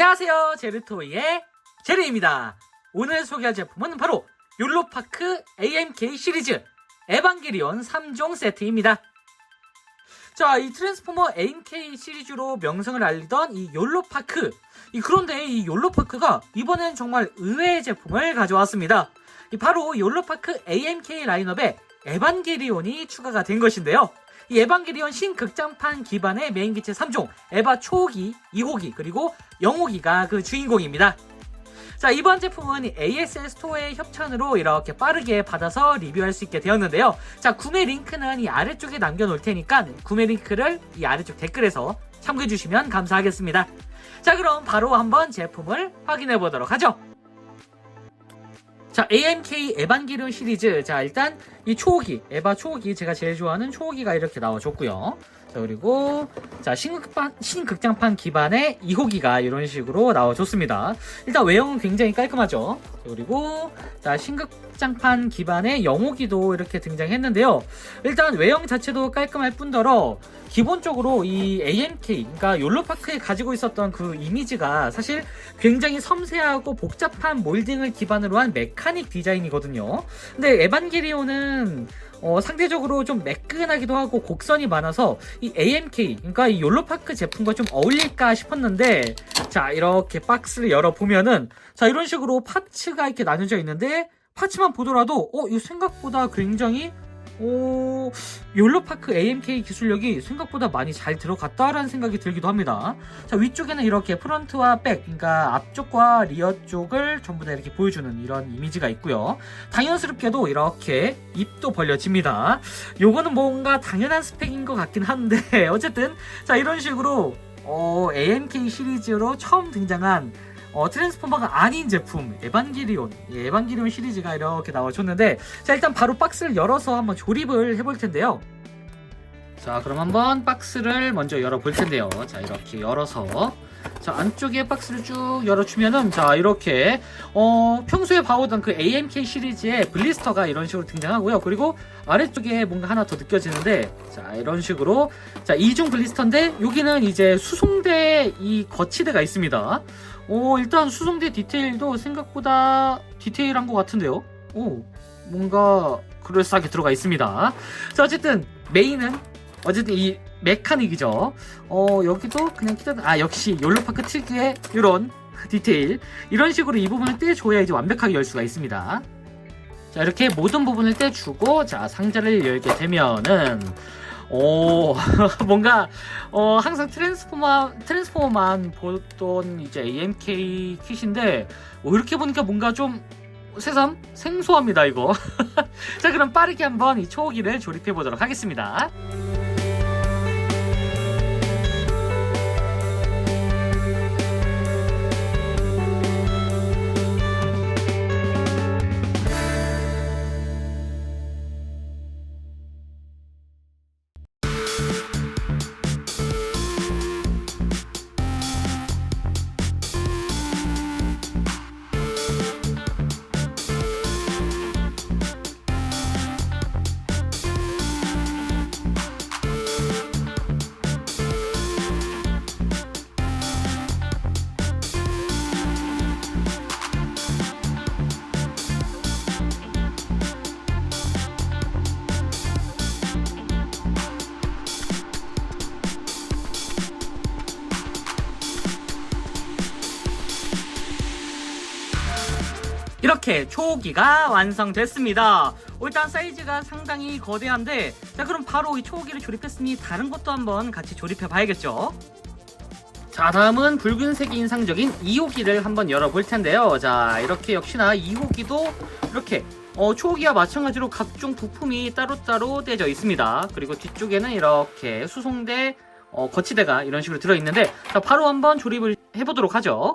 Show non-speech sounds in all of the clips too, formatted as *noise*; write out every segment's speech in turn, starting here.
안녕하세요. 제르토이의 제르입니다. 오늘 소개할 제품은 바로 욜로파크 AMK 시리즈 에반게리온 3종 세트입니다. 자, 이 트랜스포머 AMK 시리즈로 명성을 알리던 이 욜로파크. 이 그런데 이 욜로파크가 이번엔 정말 의외의 제품을 가져왔습니다. 이 바로 욜로파크 AMK 라인업에 에반게리온이 추가가 된 것인데요. 이 에반게리온 신극장판 기반의 메인 기체 3종, 에바 초호기, 2호기, 그리고 0호기가 그 주인공입니다. 자, 이번 제품은 이 ASL 스토어의 협찬으로 이렇게 빠르게 받아서 리뷰할 수 있게 되었는데요. 자, 구매 링크는 이 아래쪽에 남겨놓을 테니까 구매 링크를 이 아래쪽 댓글에서 참고해 주시면 감사하겠습니다. 자, 그럼 바로 한번 제품을 확인해 보도록 하죠. 자, AMK 에반게리온 시리즈. 자, 일단 이 초호기, 에바 초호기, 제가 제일 좋아하는 초호기가 이렇게 나와줬고요. 자, 그리고 자, 신극판, 신극장판 기반의 2호기가 이런 식으로 나와줬습니다. 일단 외형은 굉장히 깔끔하죠. 자, 그리고 자, 신극장판 기반의 0호기도 이렇게 등장했는데요. 일단 외형 자체도 깔끔할 뿐더러 기본적으로 이 AMK, 그러니까 욜로파크에 가지고 있었던 그 이미지가 사실 굉장히 섬세하고 복잡한 몰딩을 기반으로 한 메카닉 디자인이거든요. 근데 에반게리온은 어, 상대적으로 좀 매끈하기도 하고 곡선이 많아서 이 AMK, 그러니까 이 욜로파크 제품과 좀 어울릴까 싶었는데 자 이렇게 박스를 열어보면은 자 이런 식으로 파츠가 이렇게 나눠져 있는데 파츠만 보더라도 어 이거 생각보다 굉장히 오, 욜로파크 AMK 기술력이 생각보다 많이 잘 들어갔다라는 생각이 들기도 합니다. 자, 위쪽에는 이렇게 프런트와 백, 그러니까 앞쪽과 리어 쪽을 전부 다 이렇게 보여주는 이런 이미지가 있고요. 당연스럽게도 이렇게 입도 벌려집니다. 요거는 뭔가 당연한 스펙인 것 같긴 한데, *laughs* 어쨌든, 자, 이런 식으로, 어, AMK 시리즈로 처음 등장한 어, 트랜스포머가 아닌 제품 에반게리온 예, 에반게리온 시리즈가 이렇게 나와줬는데 자 일단 바로 박스를 열어서 한번 조립을 해볼 텐데요. 자 그럼 한번 박스를 먼저 열어볼 텐데요. 자 이렇게 열어서 자 안쪽에 박스를 쭉 열어주면은 자 이렇게 어 평소에 봐오던 그 AMK 시리즈의 블리스터가 이런 식으로 등장하고요. 그리고 아래쪽에 뭔가 하나 더 느껴지는데 자 이런 식으로 자 이중 블리스터인데 여기는 이제 수송대 이 거치대가 있습니다 오 일단 수송대 디테일도 생각보다 디테일한 것 같은데요? 오 뭔가 그럴싸하게 들어가 있습니다. 자 어쨌든 메인은 어쨌든 이 메카닉이죠. 어 여기도 그냥 키던 아 역시 욜로파크 특유의 이런 디테일. 이런 식으로 이 부분을 떼줘야 이제 완벽하게 열 수가 있습니다. 자 이렇게 모든 부분을 떼주고 자 상자를 열게 되면은 오 *laughs* 뭔가 어 항상 트랜스포머 트랜스포머만 보던 이제 AMK 킷인데 오, 이렇게 보니까 뭔가 좀 새삼 생소합니다 이거. *laughs* 자 그럼 빠르게 한번 이 초호기를 조립해 보도록 하겠습니다 이렇게 초호기가 완성됐습니다. 어, 일단 사이즈가 상당히 거대한데 자 그럼 바로 이 초호기를 조립했으니 다른 것도 한번 같이 조립해 봐야겠죠. 자 다음은 붉은색이 인상적인 2호기를 한번 열어볼 텐데요. 자 이렇게 역시나 2호기도 이렇게 어, 초호기와 마찬가지로 각종 부품이 따로따로 떼져 있습니다. 그리고 뒤쪽에는 이렇게 수송대 어, 거치대가 이런 식으로 들어있는데 자 바로 한번 조립을 해보도록 하죠.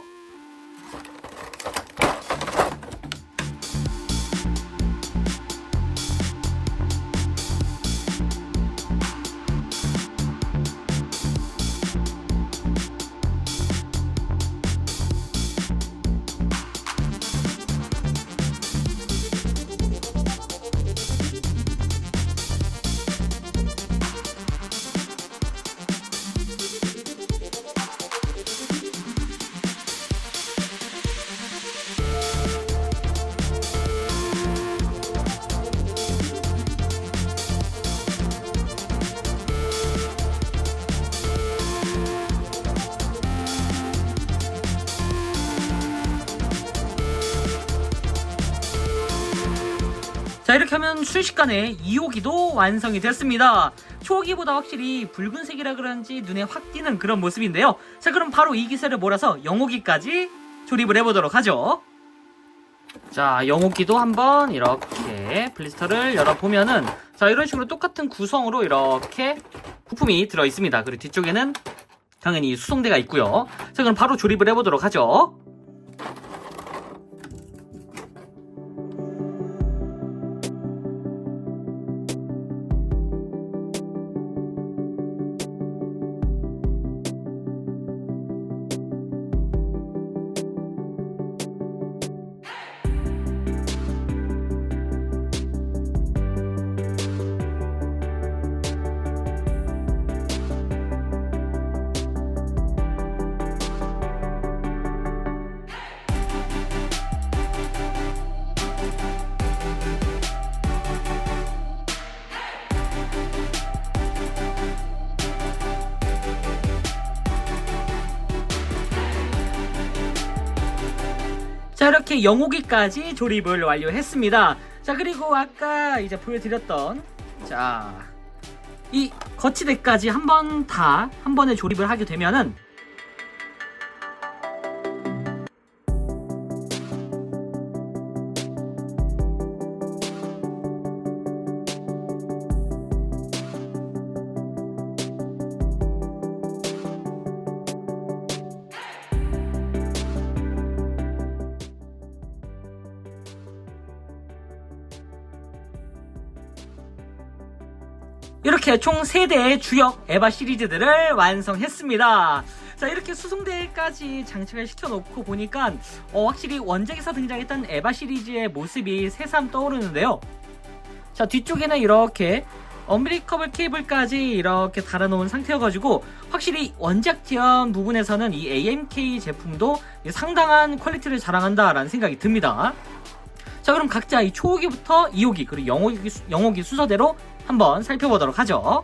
순식간에 2호기도 완성이 됐습니다. 초호기보다 확실히 붉은색이라 그런지 눈에 확 띄는 그런 모습인데요. 자 그럼 바로 이 기세를 몰아서 0호기까지 조립을 해보도록 하죠. 자 0호기도 한번 이렇게 블리스터를 열어보면은 자 이런 식으로 똑같은 구성으로 이렇게 부품이 들어있습니다. 그리고 뒤쪽에는 당연히 수송대가 있고요. 자 그럼 바로 조립을 해보도록 하죠 자 이렇게 0호기까지 조립을 완료했습니다. 자 그리고 아까 이제 보여드렸던 자 이 거치대까지 한 번 다 한 번에 조립을 하게 되면은 이렇게 총 3대의 주역 에바 시리즈들을 완성했습니다. 자, 이렇게 수송대까지 장착을 시켜놓고 보니까 어, 확실히 원작에서 등장했던 에바 시리즈의 모습이 새삼 떠오르는데요. 자, 뒤쪽에는 이렇게 언브리커블 케이블까지 이렇게 달아놓은 상태여가지고 확실히 원작 지연 부분에서는 이 AMK 제품도 상당한 퀄리티를 자랑한다라는 생각이 듭니다. 자 그럼 각자 이 초호기부터 2호기 그리고 0호기, 수- 0호기 순서대로 한번 살펴보도록 하죠.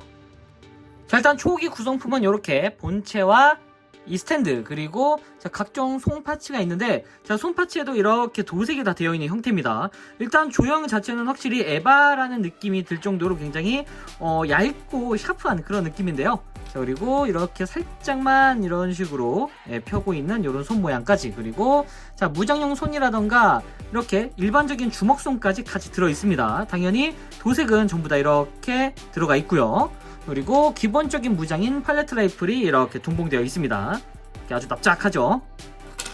자 일단 초호기 구성품은 이렇게 본체와 이 스탠드 그리고 자, 각종 송 파츠가 있는데 자, 송 파츠에도 이렇게 도색이 다 되어 있는 형태입니다 일단 조형 자체는 확실히 에바라는 느낌이 들 정도로 굉장히 어, 얇고 샤프한 그런 느낌인데요 자 그리고 이렇게 살짝만 이런 식으로 예, 펴고 있는 이런 손 모양까지 그리고 자 무장용 손이라던가 이렇게 일반적인 주먹손까지 같이 들어 있습니다. 당연히 도색은 전부 다 이렇게 들어가 있고요. 그리고 기본적인 무장인 팔레트 라이플이 이렇게 동봉되어 있습니다. 아주 납작하죠.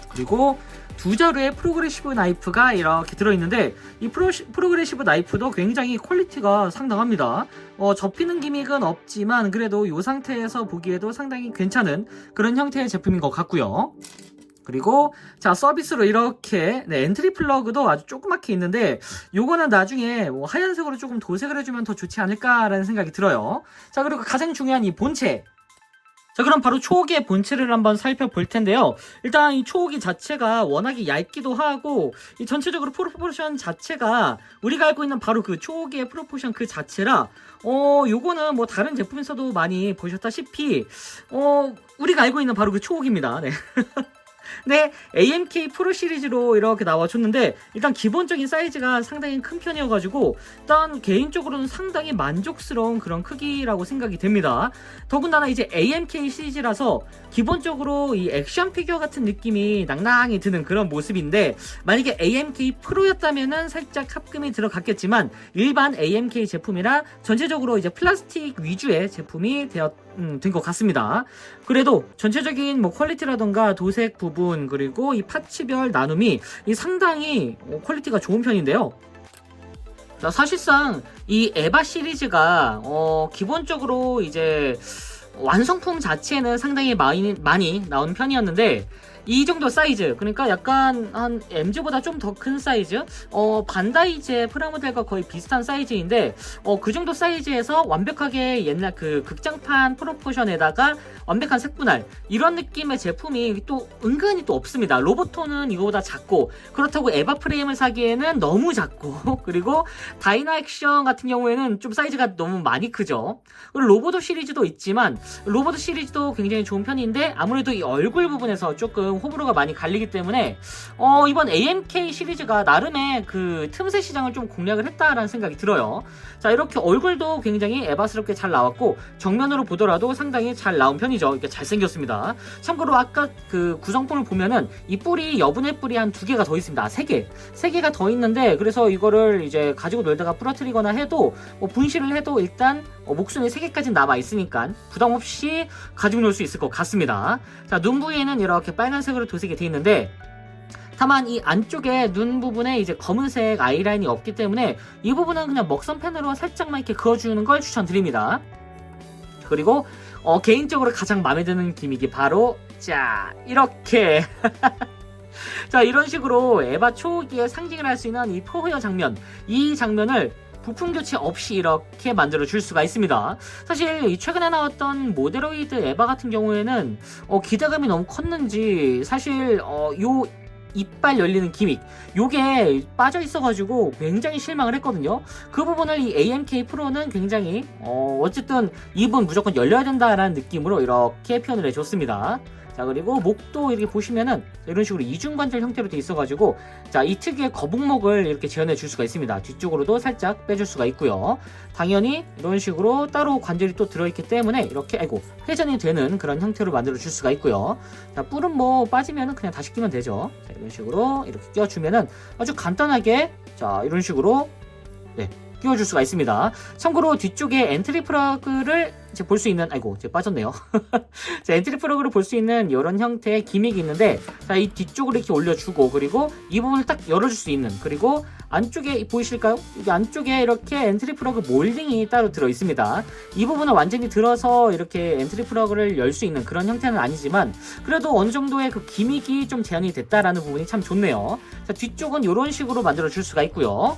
그리고 두 자루의 프로그레시브 나이프가 이렇게 들어있는데 이 프로, 프로그레시브 나이프도 굉장히 퀄리티가 상당합니다. 어, 접히는 기믹은 없지만 그래도 이 상태에서 보기에도 상당히 괜찮은 그런 형태의 제품인 것 같고요. 그리고 자 서비스로 이렇게 네, 엔트리 플러그도 아주 조그맣게 있는데 요거는 나중에 뭐 하얀색으로 조금 도색을 해주면 더 좋지 않을까라는 생각이 들어요. 자 그리고 가장 중요한 이 본체. 자 그럼 바로 초호기의 본체를 한번 살펴볼 텐데요. 일단 이 초호기 자체가 워낙에 얇기도 하고 이 전체적으로 프로포션 자체가 우리가 알고 있는 바로 그 초호기의 프로포션 그 자체라 어 요거는 뭐 다른 제품에서도 많이 보셨다시피 어 우리가 알고 있는 바로 그 초호기입니다. 네. *laughs* 네, AMK 프로 시리즈로 이렇게 나와줬는데 일단 기본적인 사이즈가 상당히 큰 편이어가지고 일단 개인적으로는 상당히 만족스러운 그런 크기라고 생각이 됩니다. 더군다나 이제 AMK 시리즈라서 기본적으로 이 액션 피규어 같은 느낌이 낭낭히 드는 그런 모습인데 만약에 AMK 프로였다면은 살짝 합금이 들어갔겠지만 일반 AMK 제품이라 전체적으로 이제 플라스틱 위주의 제품이 되었 음, 된것 같습니다. 그래도 전체적인 뭐 퀄리티라던가 도색 부분 그리고 이 파츠별 나눔이 이 상당히 어, 퀄리티가 좋은 편인데요. 자, 사실상 이 에바 시리즈가 어, 기본적으로 이제 완성품 자체는 상당히 많이, 많이 나온 편이었는데 이 정도 사이즈. 그러니까 약간 한 MG보다 좀 더 큰 사이즈. 어 반다이제 프라모델과 거의 비슷한 사이즈인데 어 그 정도 사이즈에서 완벽하게 옛날 그 극장판 프로포션에다가 완벽한 색분할. 이런 느낌의 제품이 또 은근히 또 없습니다. 로보토는 이거보다 작고 그렇다고 에바 프레임을 사기에는 너무 작고 *laughs* 그리고 다이나 액션 같은 경우에는 좀 사이즈가 너무 많이 크죠. 로보도 시리즈도 있지만 로보도 시리즈도 굉장히 좋은 편인데 아무래도 이 얼굴 부분에서 조금 좀 호불호가 많이 갈리기 때문에 어, 이번 AMK 시리즈가 나름의 그 틈새 시장을 좀 공략을 했다라는 생각이 들어요. 자 이렇게 얼굴도 굉장히 에바스럽게 잘 나왔고 정면으로 보더라도 상당히 잘 나온 편이죠. 이렇게 잘 생겼습니다. 참고로 아까 그 구성품을 보면은 이 뿔이 여분의 뿔이 한 두 개가 더 있습니다. 아, 세 개, 세 개가 더 있는데 그래서 이거를 이제 가지고 놀다가 부러뜨리거나 해도 뭐 분실을 해도 일단 어, 목숨이 세 개까지 남아 있으니까 부담 없이 가지고 놀 수 있을 것 같습니다. 자 눈 부위에는 이렇게 빨간색으로 도색이 되어 있는데 다만 이 안쪽에 눈 부분에 이제 검은색 아이라인이 없기 때문에 이 부분은 그냥 먹선 펜으로 살짝만 이렇게 그어주는 걸 추천드립니다. 그리고 어, 개인적으로 가장 마음에 드는 기믹이 바로 자 이렇게 *laughs* 자 이런 식으로 에바 초기에 상징을 할 수 있는 이 포효 장면 이 장면을 부품 교체 없이 이렇게 만들어 줄 수가 있습니다. 사실 이 최근에 나왔던 모데로이드 에바 같은 경우에는 어, 기대감이 너무 컸는지 사실 어, 요 이빨 열리는 기믹 요게 빠져 있어가지고 굉장히 실망을 했거든요. 그 부분을 이 AMK 프로는 굉장히 어, 어쨌든 입은 무조건 열려야 된다라는 느낌으로 이렇게 표현을 해줬습니다. 자 그리고 목도 이렇게 보시면은 이런 식으로 이중관절 형태로 돼 있어가지고 자 이 특유의 거북목을 이렇게 재현해 줄 수가 있습니다. 뒤쪽으로도 살짝 빼줄 수가 있고요. 당연히 이런 식으로 따로 관절이 또 들어있기 때문에 이렇게 아이고 회전이 되는 그런 형태로 만들어 줄 수가 있고요. 자 뿔은 뭐 빠지면은 그냥 다시 끼면 되죠. 자, 이런 식으로 이렇게 끼워주면은 아주 간단하게 자 이런 식으로 네 끼워줄 수가 있습니다. 참고로 뒤쪽에 엔트리 이제 볼수 있는 아이고 이제 빠졌네요. *laughs* 자, 엔트리 플러그를 볼 수 있는 이런 형태의 기믹이 있는데 자, 이 뒤쪽으로 이렇게 올려주고 그리고 이 부분을 딱 열어줄 수 있는 그리고 안쪽에 보이실까요? 여기 안쪽에 이렇게 엔트리 플러그 몰딩이 따로 들어 있습니다. 이 부분은 완전히 들어서 이렇게 엔트리 플러그를 열 수 있는 그런 형태는 아니지만 그래도 어느 정도의 그 기믹이 좀 제한이 됐다라는 부분이 참 좋네요. 자, 뒤쪽은 이런 식으로 만들어 줄 수가 있고요.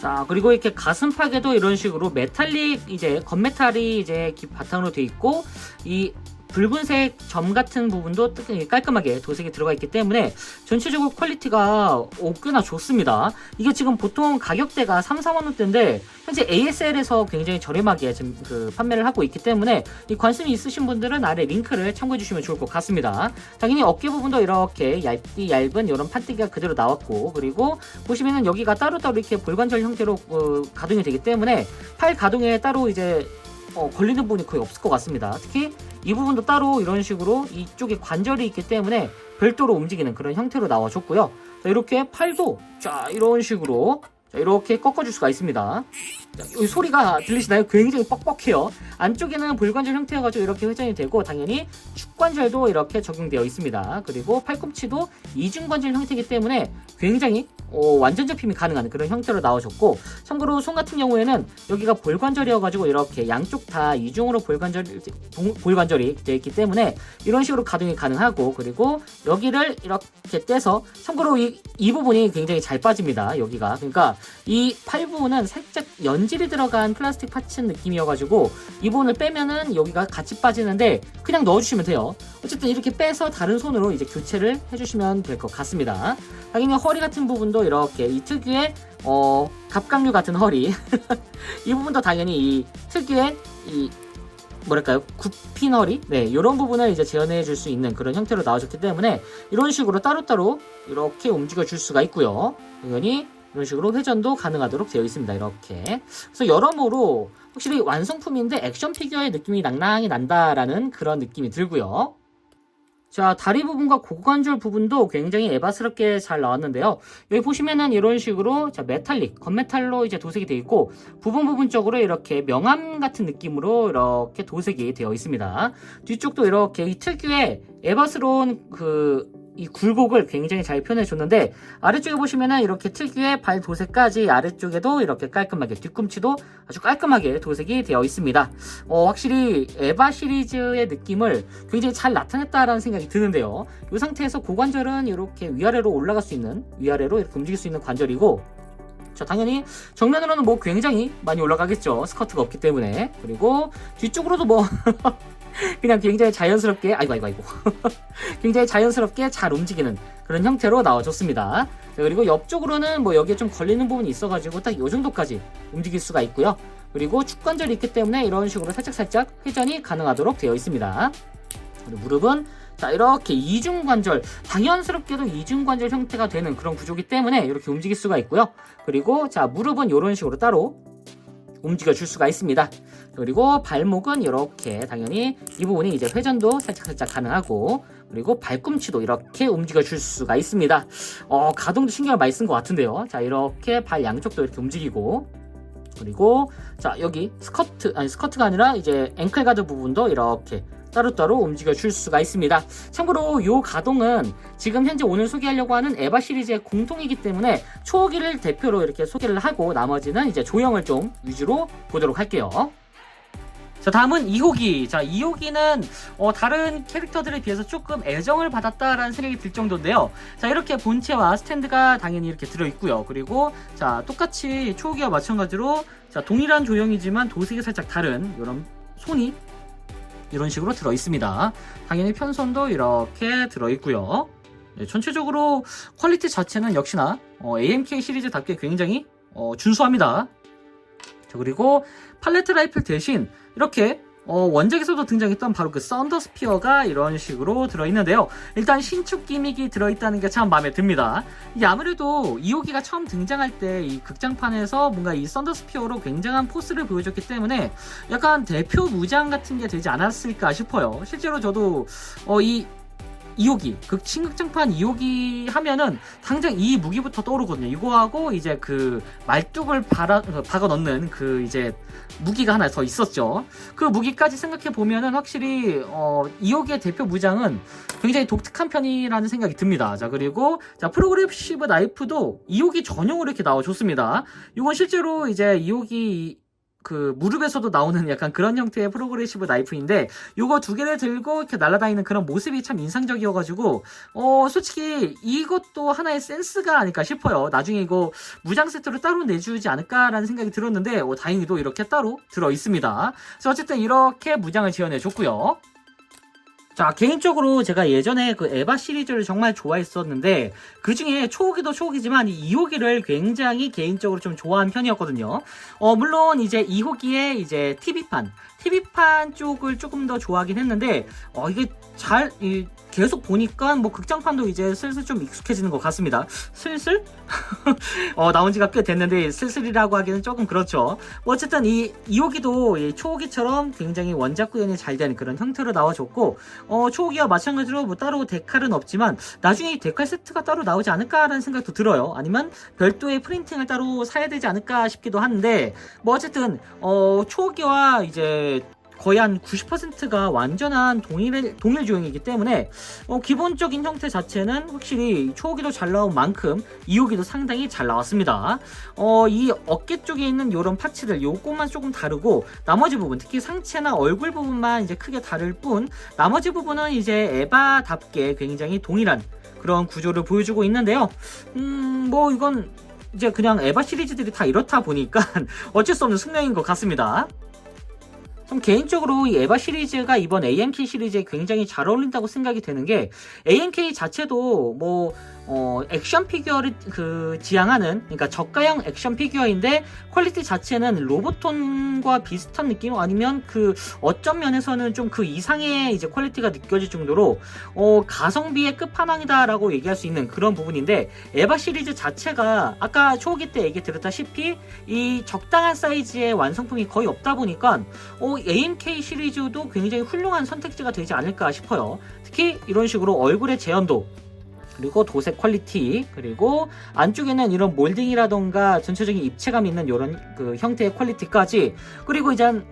자 그리고 이렇게 가슴팍에도 이런 식으로 메탈릭 이제 건메탈이 이제 기- 바탕으로 돼 있고 이 붉은색 점 같은 부분도 뜨- 깔끔하게 도색이 들어가 있기 때문에 전체적으로 퀄리티가 오, 꽤나 좋습니다. 이게 지금 보통 가격대가 3, 4만 원대인데 현재 ASL에서 굉장히 저렴하게 지금 그 판매를 하고 있기 때문에 이 관심이 있으신 분들은 아래 링크를 참고해 주시면 좋을 것 같습니다. 당연히 어깨 부분도 이렇게 얇디 얇은 이런 판때기가 그대로 나왔고 그리고 보시면은 여기가 따로따로 이렇게 볼관절 형태로 어, 가동이 되기 때문에 팔 가동에 따로 이제 어, 걸리는 부분이 거의 없을 것 같습니다. 특히 이 부분도 따로 이런 식으로 이쪽에 관절이 있기 때문에 별도로 움직이는 그런 형태로 나와줬고요. 자, 이렇게 팔도 자 이런 식으로 자, 이렇게 꺾어줄 수가 있습니다. 소리가 들리시나요? 굉장히 뻑뻑해요. 안쪽에는 볼관절 형태여가지고 이렇게 회전이 되고 당연히 축관절도 이렇게 적용되어 있습니다. 그리고 팔꿈치도 이중관절 형태이기 때문에 굉장히 어, 완전 접힘이 가능한 그런 형태로 나와줬고 참고로 손 같은 경우에는 여기가 볼관절이어가지고 이렇게 양쪽 다 이중으로 볼관절 동- 볼관절이 되어 있기 때문에 이런 식으로 가동이 가능하고 그리고 여기를 이렇게 떼서 참고로 이, 이 부분이 굉장히 잘 빠집니다 여기가 그러니까 이 팔 부분은 살짝 연 질이 들어간 플라스틱 파츠 느낌이어가지고 이 부분을 빼면은 여기가 같이 빠지는데 그냥 넣어주시면 돼요. 어쨌든 이렇게 빼서 다른 손으로 이제 교체를 해주시면 될 것 같습니다. 당연히 허리 같은 부분도 이렇게 이 특유의 어 갑각류 같은 허리. *laughs* 이 부분도 당연히 이 특유의 이 뭐랄까요? 굽힌 허리? 네 이런 부분을 이제 재현해 줄 수 있는 그런 형태로 나와줬기 때문에 이런 식으로 따로따로 이렇게 움직여 줄 수가 있고요. 당연히 이런 식으로 회전도 가능하도록 되어 있습니다 이렇게 그래서 여러모로 확실히 완성품인데 액션 피규어의 느낌이 낭낭히 난다라는 그런 느낌이 들고요 자, 다리 부분과 고관절 부분도 굉장히 에바스럽게 잘 나왔는데요. 여기 보시면은 이런 식으로 자, 메탈릭, 건메탈로 이제 도색이 되어 있고 부분 부분적으로 이렇게 명암 같은 느낌으로 이렇게 도색이 되어 있습니다. 뒤쪽도 이렇게 이 특유의 에바스러운 그 이 굴곡을 굉장히 잘 표현해 줬는데 아래쪽에 보시면은 이렇게 특유의 발 도색까지 아래쪽에도 이렇게 깔끔하게 뒤꿈치도 아주 깔끔하게 도색이 되어 있습니다. 어, 확실히 에바 시리즈의 느낌을 굉장히 잘 나타냈다라는 생각이 드는데요. 이 상태에서 고관절은 이렇게 위아래로 올라갈 수 있는 위아래로 이렇게 움직일 수 있는 관절이고 자 당연히 정면으로는 뭐 굉장히 많이 올라가겠죠 스커트가 없기 때문에 그리고 뒤쪽으로도 뭐 *laughs* 그냥 굉장히 자연스럽게 아이고 아이고 아이고. *laughs* 굉장히 자연스럽게 잘 움직이는 그런 형태로 나와줬습니다. 자, 그리고 옆쪽으로는 뭐 여기에 좀 걸리는 부분이 있어가지고 딱이 정도까지 움직일 수가 있고요. 그리고 축관절이 있기 때문에 이런 식으로 살짝살짝 회전이 가능하도록 되어 있습니다. 그리고 무릎은 자 이렇게 이중관절 당연스럽게도 이중관절 형태가 되는 그런 구조기 때문에 이렇게 움직일 수가 있고요. 그리고 자 무릎은 이런 식으로 따로 움직여 줄 수가 있습니다. 그리고 발목은 이렇게 당연히 이 부분이 이제 회전도 살짝 살짝 가능하고 그리고 발꿈치도 이렇게 움직여 줄 수가 있습니다. 어, 가동도 신경을 많이 쓴 것 같은데요. 자 이렇게 발 양쪽도 이렇게 움직이고 그리고 자 여기 스커트 아니 스커트가 아니라 이제 앵클 가드 부분도 이렇게 따로따로 움직여 줄 수가 있습니다. 참고로 이 가동은 지금 현재 오늘 소개하려고 하는 에바 시리즈의 공통이기 때문에 초기를 대표로 이렇게 소개를 하고 나머지는 이제 조형을 좀 위주로 보도록 할게요. 자 다음은 2호기 자 2호기는 어, 다른 캐릭터들에 비해서 조금 애정을 받았다라는 생각이 들 정도인데요 자 이렇게 본체와 스탠드가 당연히 이렇게 들어있고요 그리고 자 똑같이 초호기와 마찬가지로 자 동일한 조형이지만 도색이 살짝 다른 이런 손이 이런 식으로 들어 있습니다. 당연히 편선도 이렇게 들어 있고요. 네, 전체적으로 퀄리티 자체는 역시나 어, AMK 시리즈답게 굉장히 어, 준수합니다. 자, 그리고 팔레트 라이플 대신 이렇게 어, 원작에서도 등장했던 바로 그 썬더 스피어가 이런 식으로 들어있는데요. 일단 신축 기믹이 들어있다는 게 참 마음에 듭니다. 이게 아무래도 2호기가 처음 등장할 때 이 극장판에서 뭔가 이 썬더 스피어로 굉장한 포스를 보여줬기 때문에 약간 대표 무장 같은 게 되지 않았을까 싶어요. 실제로 저도 어, 이 2호기, 극 신극장판 2호기 하면은 당장 이 무기부터 떠오르거든요. 이거하고 이제 그 말뚝을 박아, 박아 넣는 그 이제 무기가 하나 더 있었죠. 그 무기까지 생각해 보면은 확실히 어 2호기의 대표 무장은 굉장히 독특한 편이라는 생각이 듭니다. 자 그리고 자 프로그레시브 나이프도 2호기 전용으로 이렇게 나와줬습니다. 이건 실제로 이제 2호기 그 무릎에서도 나오는 약간 그런 형태의 프로그레시브 나이프인데 요거 두 개를 들고 이렇게 날아다니는 그런 모습이 참 인상적이어가지고 어 솔직히 이것도 하나의 센스가 아닐까 싶어요. 나중에 이거 무장 세트로 따로 내주지 않을까라는 생각이 들었는데 어, 다행히도 이렇게 따로 들어 있습니다. 그래서 어쨌든 이렇게 무장을 지원해 줬고요 자 개인적으로 제가 예전에 그 에바 시리즈를 정말 좋아했었는데 그 중에 초호기도 초호기지만 이 2호기를 굉장히 개인적으로 좀 좋아하는 편이었거든요. 어 물론 이제 2호기에 이제 TV판 TV판 쪽을 조금 더 좋아하긴 했는데 어 이게 잘 이, 계속 보니까 뭐 극장판도 이제 슬슬 좀 익숙해지는 것 같습니다. 슬슬? *laughs* 어, 나온 지가 꽤 됐는데 슬슬이라고 하기는 조금 그렇죠. 뭐 어쨌든 이 2호기도 이 초호기처럼 굉장히 원작 구현이 잘 된 그런 형태로 나와줬고 어, 초호기와 마찬가지로 뭐 따로 데칼은 없지만 나중에 이 데칼 세트가 따로 나오지 않을까라는 생각도 들어요. 아니면 별도의 프린팅을 따로 사야 되지 않을까 싶기도 한데 뭐 어쨌든 어, 초호기와 이제 거의 한 90%가 완전한 동일, 동일 조형이기 때문에 어, 기본적인 형태 자체는 확실히 초호기도 잘 나온 만큼 2호기도 상당히 잘 나왔습니다. 어, 이 어깨 쪽에 있는 이런 파츠들 요것만 조금 다르고 나머지 부분 특히 상체나 얼굴 부분만 이제 크게 다를 뿐 나머지 부분은 이제 에바답게 굉장히 동일한 그런 구조를 보여주고 있는데요. 음, 뭐 이건 이제 그냥 에바 시리즈들이 다 이렇다 보니까 *laughs* 어쩔 수 없는 숙명인 것 같습니다. 좀 개인적으로 이 에바 시리즈가 이번 AMK 시리즈에 굉장히 잘 어울린다고 생각이 되는 게 AMK 자체도 뭐 어, 액션 피규어를 그 지향하는 그러니까 저가형 액션 피규어인데 퀄리티 자체는 로보톤과 비슷한 느낌 아니면 그 어떤 면에서는 좀 그 이상의 이제 퀄리티가 느껴질 정도로 어, 가성비의 끝판왕이다라고 얘기할 수 있는 그런 부분인데 에바 시리즈 자체가 아까 초기 때 얘기 드렸다시피 이 적당한 사이즈의 완성품이 거의 없다 보니까 어, AMK 시리즈도 굉장히 훌륭한 선택지가 되지 않을까 싶어요. 특히 이런 식으로 얼굴의 재현도 그리고 도색 퀄리티 그리고 안쪽에는 이런 몰딩이라던가 전체적인 입체감 있는 이런 그 형태의 퀄리티까지 그리고 이제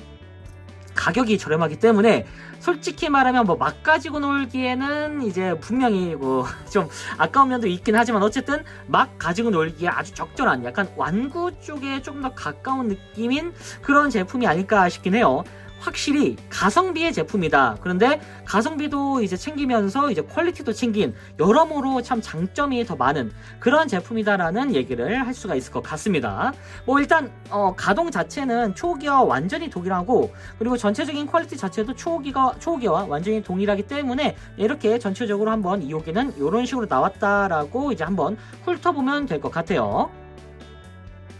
가격이 저렴하기 때문에 솔직히 말하면 뭐 막 가지고 놀기에는 이제 분명히 뭐 *laughs* 좀 아까운 면도 있긴 하지만 어쨌든 막 가지고 놀기에 아주 적절한 약간 완구 쪽에 조금 더 가까운 느낌인 그런 제품이 아닐까 싶긴 해요. 확실히 가성비의 제품이다. 그런데 가성비도 이제 챙기면서 이제 퀄리티도 챙긴 여러모로 참 장점이 더 많은 그런 제품이다라는 얘기를 할 수가 있을 것 같습니다. 뭐 일단 어, 가동 자체는 초기와 완전히 동일하고 그리고 전체적인 퀄리티 자체도 초기가 초기와 완전히 동일하기 때문에 이렇게 전체적으로 한번 2호기는 이런 식으로 나왔다라고 이제 한번 훑어보면 될 것 같아요.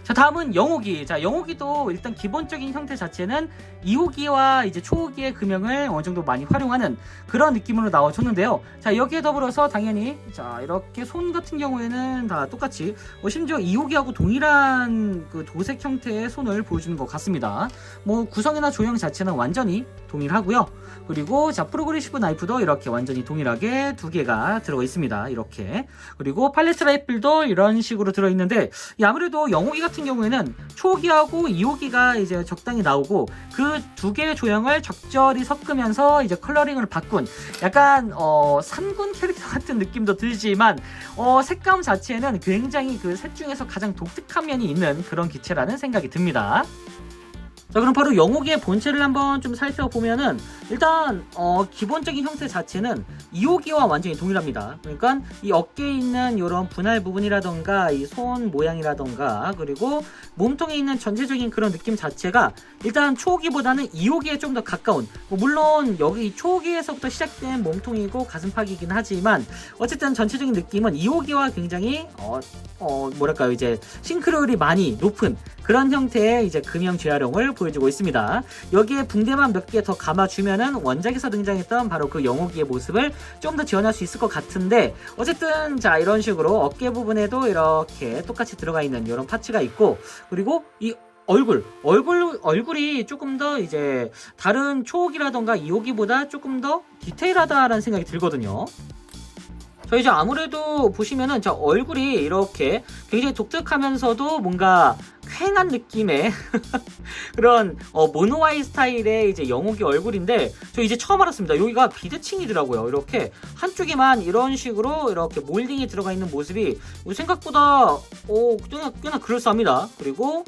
자 다음은 영호기. 자 영호기도 일단 기본적인 형태 자체는 2호기와 이제 초호기의 금형을 어느 정도 많이 활용하는 그런 느낌으로 나와줬는데요. 자 여기에 더불어서 당연히 자 이렇게 손 같은 경우에는 다 똑같이 뭐 심지어 2호기하고 동일한 그 도색 형태의 손을 보여주는 것 같습니다. 뭐 구성이나 조형 자체는 완전히 동일하고요. 그리고 자 프로그레시브 나이프도 이렇게 완전히 동일하게 두 개가 들어가 있습니다. 이렇게 그리고 팔레트 라이플도 이런 식으로 들어 있는데 이 아무래도 영호기 같은 경우에는 초기하고 2호기가 이제 적당히 나오고 그두 개의 조형을 적절히 섞으면서 이제 컬러링을 바꾼 약간 어 3군 캐릭터 같은 느낌도 들지만 어 색감 자체는 굉장히 그 셋 중에서 가장 독특한 면이 있는 그런 기체라는 생각이 듭니다. 자 그럼 바로 영옥의 본체를 한번 좀 살펴보면은 일단 어, 기본적인 형태 자체는 2호기와 완전히 동일합니다. 그러니까 이 어깨에 있는 이런 분할 부분이라던가 이 손 모양이라던가 그리고 몸통에 있는 전체적인 그런 느낌 자체가 일단 초호기보다는 2호기에 좀 더 가까운 뭐 물론 여기 초호기에서부터 시작된 몸통이고 가슴팍이긴 하지만 어쨌든 전체적인 느낌은 2호기와 굉장히 어, 어 뭐랄까요 이제 싱크로율이 많이 높은 그런 형태의 이제 금형 재활용을 보여 주고 있습니다. 여기에 붕대만 몇 개 더 감아주면은 원작에서 등장했던 바로 그 영호기의 모습을 좀 더 지원할 수 있을 것 같은데 어쨌든 자 이런 식으로 어깨 부분에도 이렇게 똑같이 들어가 있는 이런 파츠가 있고 그리고 이 얼굴, 얼굴, 얼굴이 조금 더 이제 다른 초호기라던가 이호기보다 조금 더 디테일하다라는 생각이 들거든요. 저 이제 아무래도 보시면은 저 얼굴이 이렇게 굉장히 독특하면서도 뭔가 쾌한 느낌의 *laughs* 그런 어, 모노아이 스타일의 이제 영옥이 얼굴인데 저 이제 처음 알았습니다. 여기가 비대칭이더라고요. 이렇게 한쪽에만 이런 식으로 이렇게 몰딩이 들어가 있는 모습이 생각보다 어, 꽤나, 꽤나 그럴싸합니다. 그리고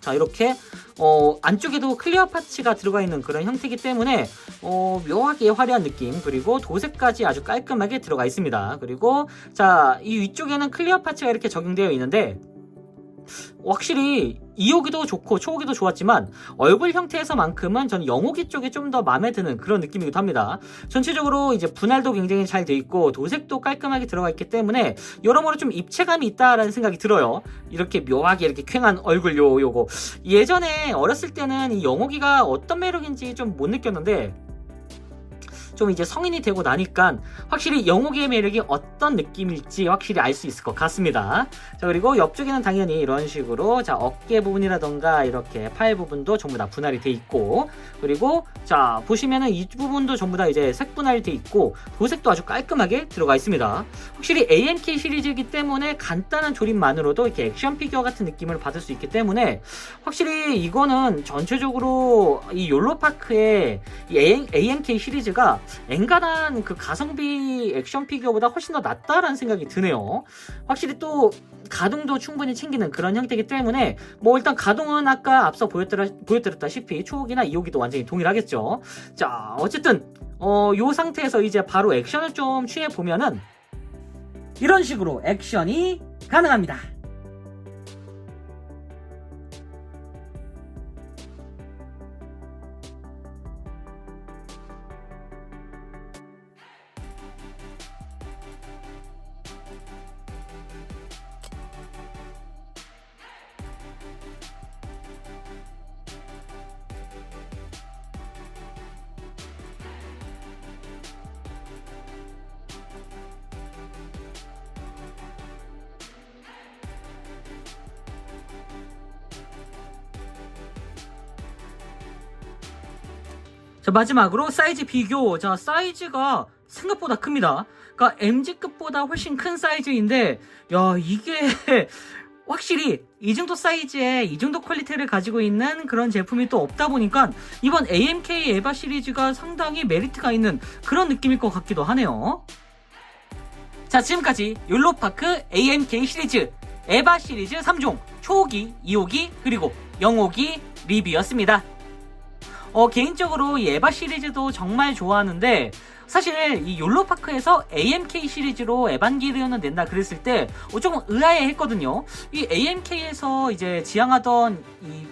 자 이렇게 어, 안쪽에도 클리어 파츠가 들어가 있는 그런 형태이기 때문에 어, 묘하게 화려한 느낌 그리고 도색까지 아주 깔끔하게 들어가 있습니다. 그리고 자 이 위쪽에는 클리어 파츠가 이렇게 적용되어 있는데 확실히 2호기도 좋고 초호기도 좋았지만 얼굴 형태에서만큼은 저는 영호기 쪽이 좀 더 마음에 드는 그런 느낌이기도 합니다. 전체적으로 이제 분할도 굉장히 잘 돼 있고 도색도 깔끔하게 들어가 있기 때문에 여러모로 좀 입체감이 있다라는 생각이 들어요. 이렇게 묘하게 이렇게 쾌한 얼굴 요 요거 예전에 어렸을 때는 이 영호기가 어떤 매력인지 좀 못 느꼈는데 좀 이제 성인이 되고 나니까 확실히 영호기의 매력이 어떤 느낌일지 확실히 알 수 있을 것 같습니다. 자 그리고 옆쪽에는 당연히 이런 식으로 자 어깨 부분이라던가 이렇게 팔 부분도 전부 다 분할이 돼 있고 그리고 자 보시면은 이 부분도 전부 다 이제 색 분할이 돼 있고 도색도 아주 깔끔하게 들어가 있습니다. 확실히 AMK 시리즈이기 때문에 간단한 조립만으로도 이렇게 액션 피규어 같은 느낌을 받을 수 있기 때문에 확실히 이거는 전체적으로 이 욜로파크의 이 AMK 시리즈가 엔간한 그 가성비 액션 피규어보다 훨씬 더 낫다라는 생각이 드네요. 확실히 또 가동도 충분히 챙기는 그런 형태이기 때문에 뭐 일단 가동은 아까 앞서 보여드렸, 보여드렸다시피 초호기나 이호기도 완전히 동일하겠죠. 자 어쨌든 어, 요 상태에서 이제 바로 액션을 좀 취해 보면은 이런 식으로 액션이 가능합니다. 마지막으로 사이즈 비교. 자 사이즈가 생각보다 큽니다. 그러니까 MG급보다 훨씬 큰 사이즈인데 야 이게 *laughs* 확실히 이 정도 사이즈에 이 정도 퀄리티를 가지고 있는 그런 제품이 또 없다 보니까 이번 AMK 에바 시리즈가 상당히 메리트가 있는 그런 느낌일 것 같기도 하네요. 자 지금까지 욜로파크 AMK 시리즈 에바 시리즈 3종 초호기, 2호기 그리고 0호기 리뷰였습니다. 어, 개인적으로 이 에바 시리즈도 정말 좋아하는데 사실 이 욜로파크에서 AMK 시리즈로 에반게리온을 낸다 그랬을 때 어, 조금 의아해 했거든요. 이 AMK에서 이제 지향하던 이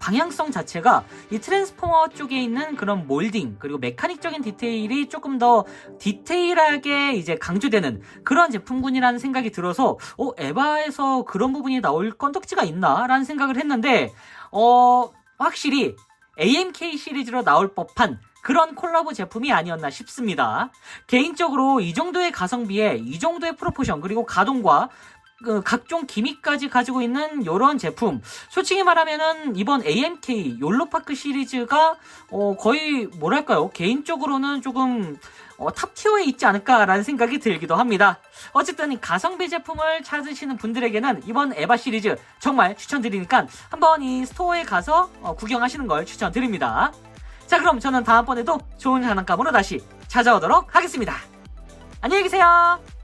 방향성 자체가 이 트랜스포머 쪽에 있는 그런 몰딩 그리고 메카닉적인 디테일이 조금 더 디테일하게 이제 강조되는 그런 제품군이라는 생각이 들어서 어 에바에서 그런 부분이 나올 건덕지가 있나라는 생각을 했는데 어 확실히 AMK 시리즈로 나올 법한 그런 콜라보 제품이 아니었나 싶습니다. 개인적으로 이 정도의 가성비에 이 정도의 프로포션 그리고 가동과 그 각종 기믹까지 가지고 있는 이런 제품 솔직히 말하면은 이번 AMK 욜로파크 시리즈가 어 거의 뭐랄까요 개인적으로는 조금 어, 탑 티어에 있지 않을까라는 생각이 들기도 합니다. 어쨌든 이 가성비 제품을 찾으시는 분들에게는 이번 에바 시리즈 정말 추천드리니까 한번 이 스토어에 가서 어, 구경하시는 걸 추천드립니다. 자 그럼 저는 다음번에도 좋은 장난감으로 다시 찾아오도록 하겠습니다. 안녕히 계세요.